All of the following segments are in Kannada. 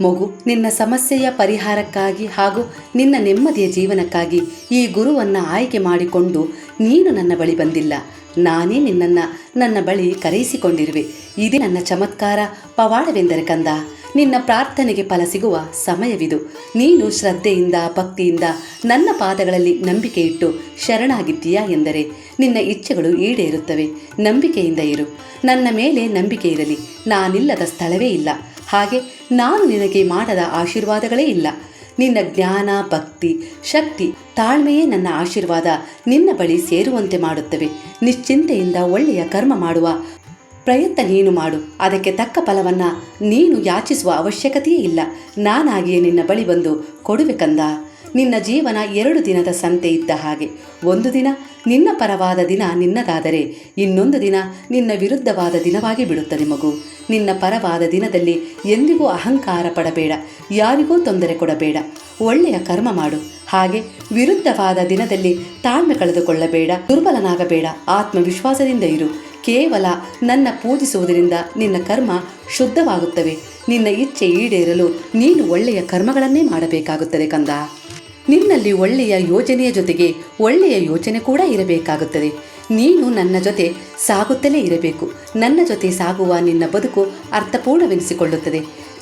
ಮಗು, ನಿನ್ನ ಸಮಸ್ಯೆಯ ಪರಿಹಾರಕ್ಕಾಗಿ ಹಾಗೂ ನಿನ್ನ ನೆಮ್ಮದಿಯ ಜೀವನಕ್ಕಾಗಿ ಈ ಗುರುವನ್ನ ಆಯ್ಕೆ ಮಾಡಿಕೊಂಡು ನೀನು ನನ್ನ ಬಳಿ ಬಂದಿಲ್ಲ. ನಾನೇ ನಿನ್ನನ್ನು ನನ್ನ ಬಳಿ ಕರೆಯಿಸಿಕೊಂಡಿರುವೆ. ಇದೇ ನನ್ನ ಚಮತ್ಕಾರ. ಪವಾಡವೆಂದರೆ ಕಂದ, ನಿನ್ನ ಪ್ರಾರ್ಥನೆಗೆ ಫಲ ಸಿಗುವ ಸಮಯವಿದು. ನೀನು ಶ್ರದ್ಧೆಯಿಂದ, ಭಕ್ತಿಯಿಂದ ನನ್ನ ಪಾದಗಳಲ್ಲಿ ನಂಬಿಕೆ ಇಟ್ಟು ಶರಣಾಗಿದ್ದೀಯಾ ಎಂದರೆ ನಿನ್ನ ಇಚ್ಛೆಗಳು ಈಡೇರುತ್ತವೆ. ನಂಬಿಕೆಯಿಂದ ಇರು. ನನ್ನ ಮೇಲೆ ನಂಬಿಕೆ ಇರಲಿ. ನಾನಿಲ್ಲದ ಸ್ಥಳವೇ ಇಲ್ಲ. ಹಾಗೆ ನಾನು ನಿನಗೆ ಮಾಡದ ಆಶೀರ್ವಾದಗಳೇ ಇಲ್ಲ. ನಿನ್ನ ಜ್ಞಾನ, ಭಕ್ತಿ, ಶಕ್ತಿ ತಾಳ್ಮೆಯೇ ನನ್ನ ಆಶೀರ್ವಾದ. ನಿನ್ನ ಬಳಿ ಸೇರುವಂತೆ ಮಾಡುತ್ತವೆ. ನಿಶ್ಚಿಂತೆಯಿಂದ ಒಳ್ಳೆಯ ಕರ್ಮ ಮಾಡುವ ಪ್ರಯತ್ನ ನೀನು ಮಾಡು. ಅದಕ್ಕೆ ತಕ್ಕ ಫಲವನ್ನ ನೀನು ಯಾಚಿಸುವ ಅವಶ್ಯಕತೆಯೇ ಇಲ್ಲ. ನಾನಾಗಿಯೇ ನಿನ್ನ ಬಳಿ ಬಂದು ಕೊಡುವೆ ಕಂದ. ನಿನ್ನ ಜೀವನ ಎರಡು ದಿನದ ಸಂತೆ ಇದ್ದ ಹಾಗೆ. ಒಂದು ದಿನ ನಿನ್ನ ಪರವಾದ ದಿನ ನಿನ್ನದಾದರೆ, ಇನ್ನೊಂದು ದಿನ ನಿನ್ನ ವಿರುದ್ಧವಾದ ದಿನವಾಗಿ ಬಿಡುತ್ತದೆ ಮಗು. ನಿನ್ನ ಪರವಾದ ದಿನದಲ್ಲಿ ಎಂದಿಗೂ ಅಹಂಕಾರ ಪಡಬೇಡ, ಯಾರಿಗೂ ತೊಂದರೆ ಕೊಡಬೇಡ. ಒಳ್ಳೆಯ ಕರ್ಮ ಮಾಡು. ಹಾಗೆ ವಿರುದ್ಧವಾದ ದಿನದಲ್ಲಿ ತಾಳ್ಮೆ ಕಳೆದುಕೊಳ್ಳಬೇಡ, ದುರ್ಬಲನಾಗಬೇಡ, ಆತ್ಮವಿಶ್ವಾಸದಿಂದ ಇರು. ಕೇವಲ ನನ್ನ ಪೂಜಿಸುವುದರಿಂದ ನಿನ್ನ ಕರ್ಮ ಶುದ್ಧವಾಗುತ್ತವೆ. ನಿನ್ನ ಇಚ್ಛೆ ಈಡೇರಲು ನೀನು ಒಳ್ಳೆಯ ಕರ್ಮಗಳನ್ನೇ ಮಾಡಬೇಕಾಗುತ್ತದೆ ಕಂದ. ನಿನ್ನಲ್ಲಿ ಒಳ್ಳೆಯ ಯೋಜನೆಯ ಜೊತೆಗೆ ಒಳ್ಳೆಯ ಯೋಚನೆ ಕೂಡ ಇರಬೇಕಾಗುತ್ತದೆ. ನೀನು ನನ್ನ ಜೊತೆ ಸಾಗುತ್ತಲೇ ಇರಬೇಕು. ನನ್ನ ಜೊತೆ ಸಾಗುವ ನಿನ್ನ ಬದುಕು ಅರ್ಥಪೂರ್ಣವೆನಿಸಿಕೊಳ್ಳುತ್ತದೆ.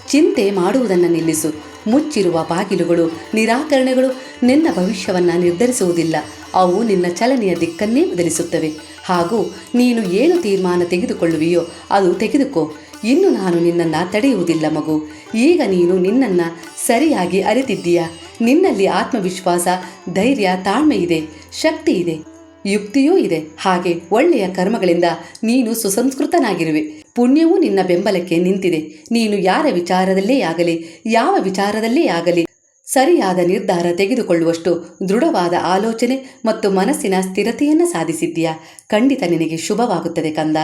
ಚಿಂತೆ ಮಾಡುವುದನ್ನು ನಿಲ್ಲಿಸು. ಮುಚ್ಚಿರುವ ಬಾಗಿಲುಗಳು, ನಿರಾಕರಣೆಗಳು ನಿನ್ನ ಭವಿಷ್ಯವನ್ನು ನಿರ್ಧರಿಸುವುದಿಲ್ಲ. ಅವು ನಿನ್ನ ಚಲನೆಯ ದಿಕ್ಕನ್ನೇ ಬದಲಿಸುತ್ತವೆ. ಹಾಗೂ ನೀನು ಏನು ತೀರ್ಮಾನ ತೆಗೆದುಕೊಳ್ಳುವಿಯೋ ಅದು ತೆಗೆದುಕೋ. ಇನ್ನು ನಾನು ನಿನ್ನನ್ನು ತಡೆಯುವುದಿಲ್ಲ ಮಗು. ಈಗ ನೀನು ನಿನ್ನನ್ನು ಸರಿಯಾಗಿ ಅರಿತಿದ್ದೀಯಾ? ನಿನ್ನಲ್ಲಿ ಆತ್ಮವಿಶ್ವಾಸ, ಧೈರ್ಯ, ತಾಳ್ಮೆ ಇದೆ, ಶಕ್ತಿ ಇದೆ, ಯುಕ್ತಿಯೂ ಇದೆ. ಹಾಗೆ ಒಳ್ಳೆಯ ಕರ್ಮಗಳಿಂದ ನೀನು ಸುಸಂಸ್ಕೃತನಾಗಿರುವೆ. ಪುಣ್ಯವೂ ನಿನ್ನ ಬೆಂಬಲಕ್ಕೆ ನಿಂತಿದೆ. ನೀನು ಯಾರ ವಿಚಾರದಲ್ಲೇ ಆಗಲಿ, ಯಾವ ವಿಚಾರದಲ್ಲೇ ಆಗಲಿ, ಸರಿಯಾದ ನಿರ್ಧಾರ ತೆಗೆದುಕೊಳ್ಳುವಷ್ಟು ದೃಢವಾದ ಆಲೋಚನೆ ಮತ್ತು ಮನಸ್ಸಿನ ಸ್ಥಿರತೆಯನ್ನು ಸಾಧಿಸಿದ್ದೀಯಾ? ಖಂಡಿತ ನಿನಗೆ ಶುಭವಾಗುತ್ತದೆ ಕಂದ.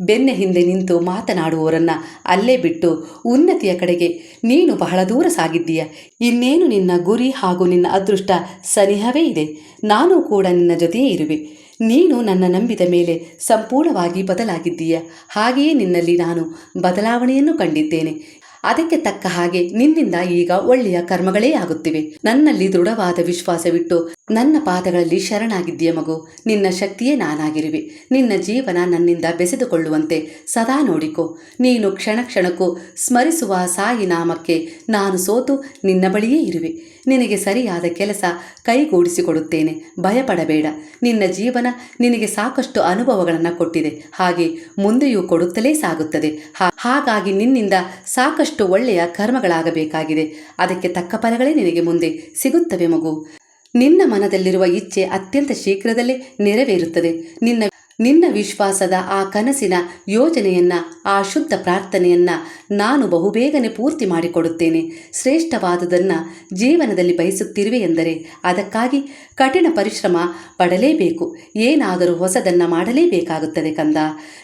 ಬೆನ್ನ ಹಿಂದೆ ನಿಂತು ಮಾತನಾಡುವವರನ್ನ ಅಲ್ಲೇ ಬಿಟ್ಟು ಉನ್ನತಿಯ ಕಡೆಗೆ, ನೀನು ಬಹಳ ದೂರ ಸಾಗಿದ್ದೀಯ. ಇನ್ನೇನು ನಿನ್ನ ಗುರಿ ಹಾಗೂ ನಿನ್ನ ಅದೃಷ್ಟ ಸನಿಹವೇ ಇದೆ. ನಾನು ಕೂಡ ನಿನ್ನ ಜೊತೆಯೇ ಇರುವೆ. ನೀನು ನನ್ನ ನಂಬಿದ ಮೇಲೆ ಸಂಪೂರ್ಣವಾಗಿ ಬದಲಾಗಿದ್ದೀಯ. ಹಾಗೆಯೇ ನಿನ್ನಲ್ಲಿ ನಾನು ಬದಲಾವಣೆಯನ್ನು ಕಂಡಿದ್ದೇನೆ. ಅದಕ್ಕೆ ತಕ್ಕ ಹಾಗೆ ನಿನ್ನಿಂದ ಈಗ ಒಳ್ಳೆಯ ಕರ್ಮಗಳೇ ಆಗುತ್ತಿವೆ. ನನ್ನಲ್ಲಿ ದೃಢವಾದ ವಿಶ್ವಾಸವಿಟ್ಟು ನನ್ನ ಪಾದಗಳಲ್ಲಿ ಶರಣಾಗಿದ್ದೀಯ ಮಗು. ನಿನ್ನ ಶಕ್ತಿಯೇ ನಾನಾಗಿರುವೆ. ನಿನ್ನ ಜೀವನ ನನ್ನಿಂದ ಬೆಸೆದುಕೊಳ್ಳುವಂತೆ ಸದಾ ನೋಡಿಕೊ. ನೀನು ಕ್ಷಣ ಕ್ಷಣಕ್ಕೂ ಸ್ಮರಿಸುವ ಸಾಯಿ ನಾಮಕ್ಕೆ ನಾನು ಸೋತು ನಿನ್ನ ಬಳಿಯೇ ಇರುವೆ. ನಿನಗೆ ಸರಿಯಾದ ಕೆಲಸ ಕೈಗೂಡಿಸಿಕೊಡುತ್ತೇನೆ. ಭಯಪಡಬೇಡ. ನಿನ್ನ ಜೀವನ ನಿನಗೆ ಸಾಕಷ್ಟು ಅನುಭವಗಳನ್ನು ಕೊಟ್ಟಿದೆ. ಹಾಗೆ ಮುಂದೆಯೂ ಕೊಡುತ್ತಲೇ ಸಾಗುತ್ತದೆ. ಹಾಗಾಗಿ ನಿನ್ನಿಂದ ಸಾಕಷ್ಟು ಒಳ್ಳೆಯ ಕರ್ಮಗಳಾಗಬೇಕಾಗಿದೆ. ಅದಕ್ಕೆ ತಕ್ಕ ಫಲಗಳೇ ನಿನಗೆ ಮುಂದೆ ಸಿಗುತ್ತವೆ ಮಗು. ನಿನ್ನ ಮನದಲ್ಲಿರುವ ಇಚ್ಛೆ ಅತ್ಯಂತ ಶೀಘ್ರದಲ್ಲೇ ನೆರವೇರುತ್ತದೆ. ನಿನ್ನ ನಿನ್ನ ವಿಶ್ವಾಸದ ಆ ಕನಸಿನ ಯೋಜನೆಯನ್ನ, ಆ ಶುದ್ಧ ಪ್ರಾರ್ಥನೆಯನ್ನ ನಾನು ಬಹುಬೇಗನೆ ಪೂರ್ತಿ ಮಾಡಿಕೊಡುತ್ತೇನೆ. ಶ್ರೇಷ್ಠವಾದುದನ್ನು ಜೀವನದಲ್ಲಿ ಬಯಸುತ್ತಿರುವೆ ಎಂದರೆ ಅದಕ್ಕಾಗಿ ಕಠಿಣ ಪರಿಶ್ರಮ ಪಡಲೇಬೇಕು. ಏನಾದರೂ ಹೊಸದನ್ನು ಮಾಡಲೇಬೇಕಾಗುತ್ತದೆ ಕಂದ.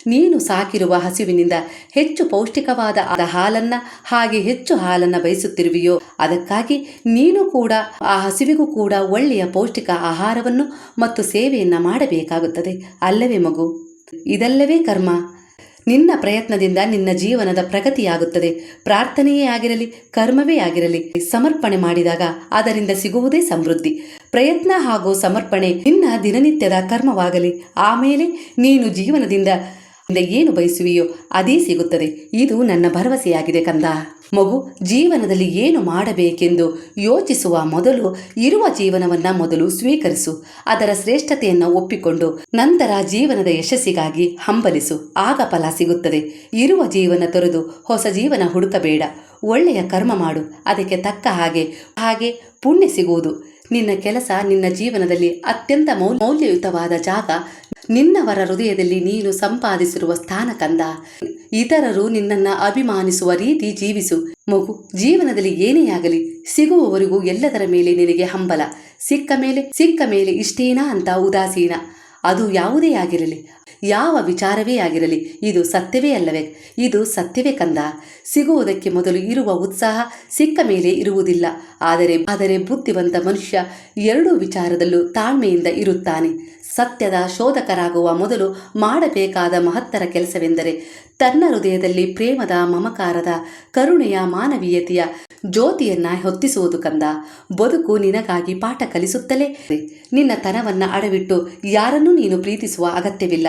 ನೀನು ಸಾಕಿರುವ ಹಸಿವಿನಿಂದ ಹೆಚ್ಚು ಪೌಷ್ಟಿಕವಾದ ಹಾಲನ್ನು ಹಾಗೆ ಹೆಚ್ಚು ಹಾಲನ್ನು ಬಯಸುತ್ತಿರುವೆಯೋ, ಅದಕ್ಕಾಗಿ ನೀನು ಕೂಡ ಆ ಹಸಿವಿಗೂ ಕೂಡ ಒಳ್ಳೆಯ ಪೌಷ್ಟಿಕ ಆಹಾರವನ್ನು ಮತ್ತು ಸೇವೆಯನ್ನು ಮಾಡಬೇಕಾಗುತ್ತದೆ. ಅಲ್ಲವೇ ಮಗು. ಇದಲ್ಲವೇ ಕರ್ಮ. ನಿನ್ನ ಪ್ರಯತ್ನದಿಂದ ನಿನ್ನ ಜೀವನದ ಪ್ರಗತಿಯಾಗುತ್ತದೆ. ಪ್ರಾರ್ಥನೆಯೇ ಆಗಿರಲಿ, ಕರ್ಮವೇ ಆಗಿರಲಿ, ಸಮರ್ಪಣೆ ಮಾಡಿದಾಗ ಅದರಿಂದ ಸಿಗುವುದೇ ಸಮೃದ್ಧಿ. ಪ್ರಯತ್ನ ಹಾಗೂ ಸಮರ್ಪಣೆ ನಿನ್ನ ದಿನನಿತ್ಯದ ಕರ್ಮವಾಗಲಿ. ಆಮೇಲೆ ನೀನು ಜೀವನದಿಂದ ಏನು ಬಯಸುವೆಯೋ ಅದೇ ಸಿಗುತ್ತದೆ. ಇದು ನನ್ನ ಭರವಸೆಯಾಗಿದೆ ಕಂದ. ಮಗು ಜೀವನದಲ್ಲಿ ಏನು ಮಾಡಬೇಕೆಂದು ಯೋಚಿಸುವ ಮೊದಲು ಇರುವ ಜೀವನವನ್ನ ಮೊದಲು ಸ್ವೀಕರಿಸು. ಅದರ ಶ್ರೇಷ್ಠತೆಯನ್ನು ಒಪ್ಪಿಕೊಂಡು ನಂತರ ಜೀವನದ ಯಶಸ್ಸಿಗಾಗಿ ಹಂಬಲಿಸು. ಆಗ ಫಲ ಸಿಗುತ್ತದೆ. ಇರುವ ಜೀವನ ತೊರೆದು ಹೊಸ ಜೀವನ ಹುಡುಕಬೇಡ. ಒಳ್ಳೆಯ ಕರ್ಮ ಮಾಡು, ಅದಕ್ಕೆ ತಕ್ಕ ಹಾಗೆ ಹಾಗೆ ಪುಣ್ಯ ಸಿಗುವುದು. ನಿನ್ನ ಕೆಲಸ ನಿನ್ನ ಜೀವನದಲ್ಲಿ ಅತ್ಯಂತ ಮೌಲ್ ಮೌಲ್ಯಯುತವಾದ ಜಾಗ. ನಿನ್ನವರ ಹೃದಯದಲ್ಲಿ ನೀನು ಸಂಪಾದಿಸಿರುವ ಸ್ಥಾನ ಕಂದ. ಇತರರು ನಿನ್ನನ್ನು ಅಭಿಮಾನಿಸುವ ರೀತಿ ಜೀವಿಸು. ಮಗು, ಜೀವನದಲ್ಲಿ ಏನೇ ಆಗಲಿ, ಸಿಗುವವರೆಗೂ ಎಲ್ಲದರ ಮೇಲೆ ನಿನಗೆ ಹಂಬಲ. ಸಿಕ್ಕ ಮೇಲೆ ಸಿಕ್ಕ ಮೇಲೆ ಇಷ್ಟೇನಾ ಅಂತ ಉದಾಸೀನ. ಅದು ಯಾವುದೇ ಆಗಿರಲಿ ಯಾವ ವಿಚಾರವೇ ಆಗಿರಲಿ, ಇದು ಸತ್ಯವೇ ಅಲ್ಲವೇ? ಇದು ಸತ್ಯವೇ ಕಂದ. ಸಿಗುವುದಕ್ಕೆ ಮೊದಲು ಇರುವ ಉತ್ಸಾಹ ಸಿಕ್ಕ ಮೇಲೆ ಇರುವುದಿಲ್ಲ. ಆದರೆ ಆದರೆ ಬುದ್ಧಿವಂತ ಮನುಷ್ಯ ಎರಡೂ ವಿಚಾರದಲ್ಲೂ ತಾಳ್ಮೆಯಿಂದ ಇರುತ್ತಾನೆ. ಸತ್ಯದ ಶೋಧಕರಾಗುವ ಮೊದಲು ಮಾಡಬೇಕಾದ ಮಹತ್ತರ ಕೆಲಸವೆಂದರೆ ತನ್ನ ಹೃದಯದಲ್ಲಿ ಪ್ರೇಮದ ಮಮಕಾರದ ಕರುಣೆಯ ಮಾನವೀಯತೆಯ ಜ್ಯೋತಿಯನ್ನ ಹೊತ್ತಿಸುವುದು ಕಂದ. ಬದುಕು ನಿನಗಾಗಿ ಪಾಠ ಕಲಿಸುತ್ತಲೇ. ನಿನ್ನ ತನವನ್ನ ಅಡವಿಟ್ಟು ಯಾರನ್ನೂ ನೀನು ಪ್ರೀತಿಸುವ ಅಗತ್ಯವಿಲ್ಲ.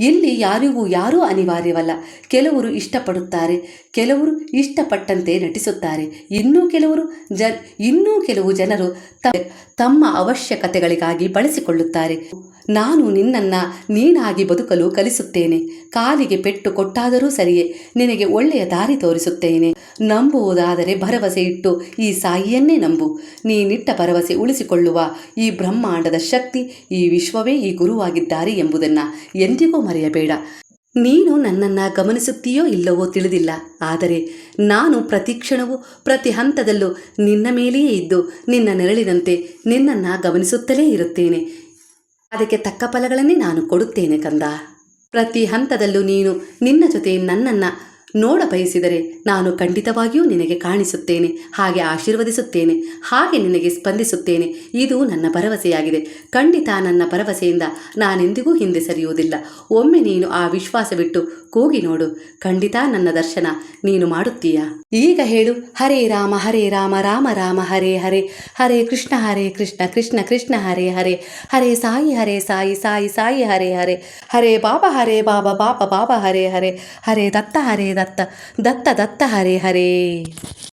ಇಲ್ಲಿ ಯಾರಿಗೂ ಯಾರೂ ಅನಿವಾರ್ಯವಲ್ಲ. ಕೆಲವರು ಇಷ್ಟಪಡುತ್ತಾರೆ, ಕೆಲವರು ಇಷ್ಟಪಟ್ಟಂತೆ ನಟಿಸುತ್ತಾರೆ. ಇನ್ನೂ ಕೆಲವರು ಜ ಇನ್ನೂ ಕೆಲವು ಜನರು ತಮ್ಮ ಅವಶ್ಯಕತೆಗಳಿಗಾಗಿ ಬಳಸಿಕೊಳ್ಳುತ್ತಾರೆ. ನಾನು ನಿನ್ನನ್ನು ನೀನಾಗಿ ಬದುಕಲು ಕಲಿಸುತ್ತೇನೆ. ಕಾಲಿಗೆ ಪೆಟ್ಟು ಕೊಟ್ಟಾದರೂ ಸರಿಯೇ, ನಿನಗೆ ಒಳ್ಳೆಯ ದಾರಿ ತೋರಿಸುತ್ತೇನೆ. ನಂಬುವುದಾದರೆ ಭರವಸೆ ಇಟ್ಟು ಈ ಸಾಯಿಯನ್ನೇ ನಂಬು. ನೀನಿಟ್ಟ ಭರವಸೆ ಉಳಿಸಿಕೊಳ್ಳುವ ಈ ಬ್ರಹ್ಮಾಂಡದ ಶಕ್ತಿ ಈ ವಿಶ್ವವೇ ಈ ಗುರುವಾಗಿದ್ದಾರೆ ಎಂಬುದನ್ನು ಎಂದಿಗೂ ಮರೆಯಬೇಡ. ನೀನು ನನ್ನನ್ನ ಗಮನಿಸುತ್ತೀಯೋ ಇಲ್ಲವೋ ತಿಳಿದಿಲ್ಲ. ಆದರೆ ನಾನು ಪ್ರತಿ ಕ್ಷಣವೂ, ಪ್ರತಿ ಹಂತದಲ್ಲೂ ನಿನ್ನ ಮೇಲೆಯೇ ಇದ್ದು, ನಿನ್ನ ನೆರಳಿನಂತೆ ನಿನ್ನನ್ನು ಗಮನಿಸುತ್ತಲೇ ಇರುತ್ತೇನೆ. ಅದಕ್ಕೆ ತಕ್ಕ ಫಲಗಳನ್ನೇ ನಾನು ಕೊಡುತ್ತೇನೆ ಕಂದ. ಪ್ರತಿ ಹಂತದಲ್ಲೂ ನೀನು ನಿನ್ನ ಜೊತೆ ನನ್ನನ್ನು ನೋಡ ಬಯಸಿದರೆ ನಾನು ಖಂಡಿತವಾಗಿಯೂ ನಿನಗೆ ಕಾಣಿಸುತ್ತೇನೆ, ಹಾಗೆ ಆಶೀರ್ವದಿಸುತ್ತೇನೆ, ಹಾಗೆ ನಿನಗೆ ಸ್ಪಂದಿಸುತ್ತೇನೆ. ಇದು ನನ್ನ ಭರವಸೆಯಾಗಿದೆ. ಖಂಡಿತ ನನ್ನ ಭರವಸೆಯಿಂದ ನಾನೆಂದಿಗೂ ಹಿಂದೆ ಸರಿಯುವುದಿಲ್ಲ. ಒಮ್ಮೆ ನೀನು ಆ ವಿಶ್ವಾಸವಿಟ್ಟು ಕೂಗಿ ನೋಡು. ಖಂಡಿತ ನನ್ನ ದರ್ಶನ. ನೀನು ಮಾಡುತ್ತೀಯ? ಈಗ ಹೇಳು. ಹರೇ ರಾಮ ಹರೇ ರಾಮ ರಾಮ ರಾಮ, ಹರೇ ಹರೇ. ಹರೇ ಕೃಷ್ಣ ಹರೇ ಕೃಷ್ಣ ಕೃಷ್ಣ ಕೃಷ್ಣ, ಹರೇ ಹರೇ. ಹರೇ ಸಾಯಿ ಹರೇ ಸಾಯಿ ಸಾಯಿ ಸಾಯಿ, ಹರೇ ಹರೇ. ಹರೇ ಬಾಬಾ ಹರೇ ಬಾಬಾ ಬಾಬಾ ಬಾಬಾ, ಹರೇ ಹರೇ. ಹರೇ ದತ್ತ ಹರೇ ದತ್ತ. ದತ್ತ ದತ್ತ, ಹರೇ ಹರೇ.